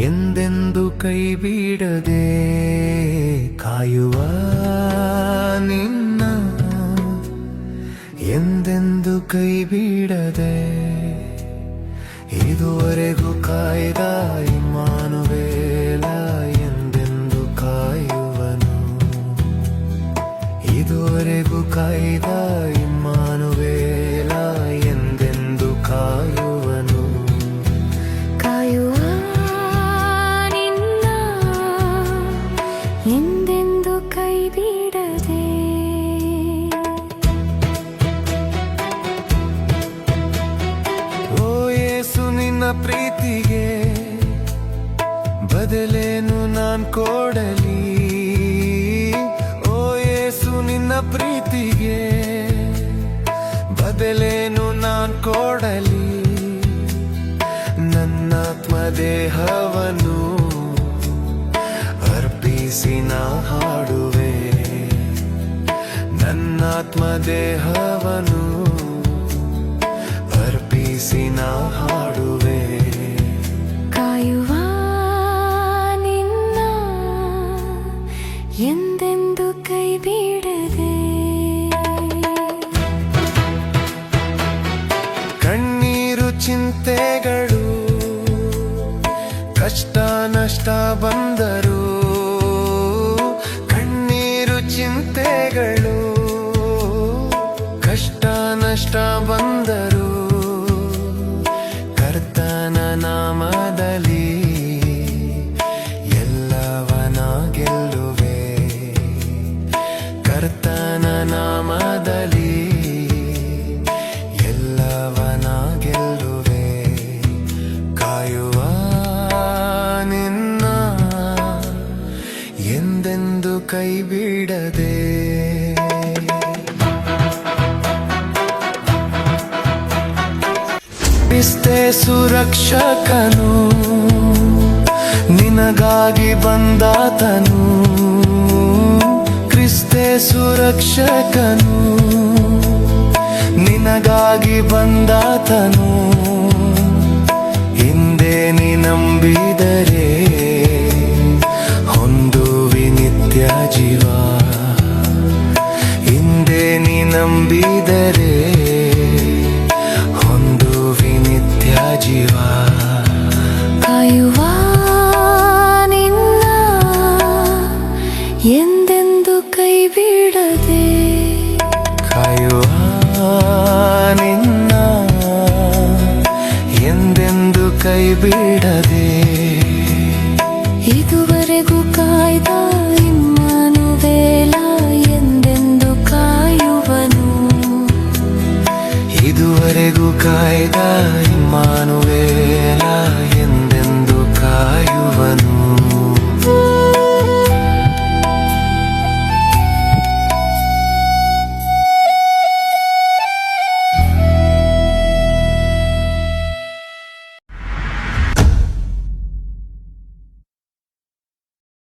ಎಂದೆಂದು ಕೈ ಬಿಡದೆ ಕಾಯುವ ನಿನ್ನ? ಎಂದೆಂದು ಕೈ ಬಿಡದೆ ಇದುವರೆಗೂ ಕಾಯ್ದ ಇಮಾನುವೇಲ ಎಂದೆಂದು ಕಾಯುವನು? ಇದುವರೆಗೂ ಕಾಯ್ದ ಇಮಾನುವೇಲ ಪ್ರೀತಿಗೆ ಬದಲೇನು ನಾನ್ ಕೊಡಲಿ? ಓ ಯೇಸು ನಿನ್ನ ಪ್ರೀತಿಗೆ ಬದಲೇನು ನಾನ್ ಕೊಡಲಿ? ನನ್ನಾತ್ಮ ದೇಹವನ್ನು ಅರ್ಪಿಸಿ ನಾ ಹಾಡುವೆ. ನನ್ನಾತ್ಮ ದೇಹವನ್ನು ಅರ್ಪಿಸಿ ನಾ ಎಂದೆಂದು ಕೈ ಬಿಡದೆ ಕಣ್ಣೀರು ಚಿಂತೆಗಳು ಕಷ್ಟ ನಷ್ಟ ಬಂದರು ಕಣ್ಣೀರು ಚಿಂತೆಗಳು ಕಷ್ಟ ನಷ್ಟ ಬಂದರು ಕ್ರಿಸ್ತೆ ಸುರಕ್ಷಕನು, ನಿನಗಾಗಿ ಬಂದಾತನು. ಕ್ರಿಸ್ತೆ ಸುರಕ್ಷಕನು, ನಿನಗಾಗಿ ಬಂದಾತನು. ಹಿಂದೆ ನೀ ನಂಬಿದರೆ ಹೊಂದುವಿ ನಿತ್ಯ ಜೀವ. ಹಿಂದೆ ನೀ ನಂಬಿದರೆ ಕಾಯುವ ನಿನ್ನ ಎಂದೆಂದು ಕೈ ಬಿಡದೆ ಕಾಯುವ ನಿನ್ನ ಎಂದೆಂದು ಕೈ ಬಿಡದೆ ಇದುವರೆಗೂ ಕಾಯ್ದ ಇಮ್ಮನುವೇಲ ಎಂದೆಂದು ಕಾಯುವನು ಇದುವರೆಗೂ ಕಾಯ್ದ ಇಮ್ಮ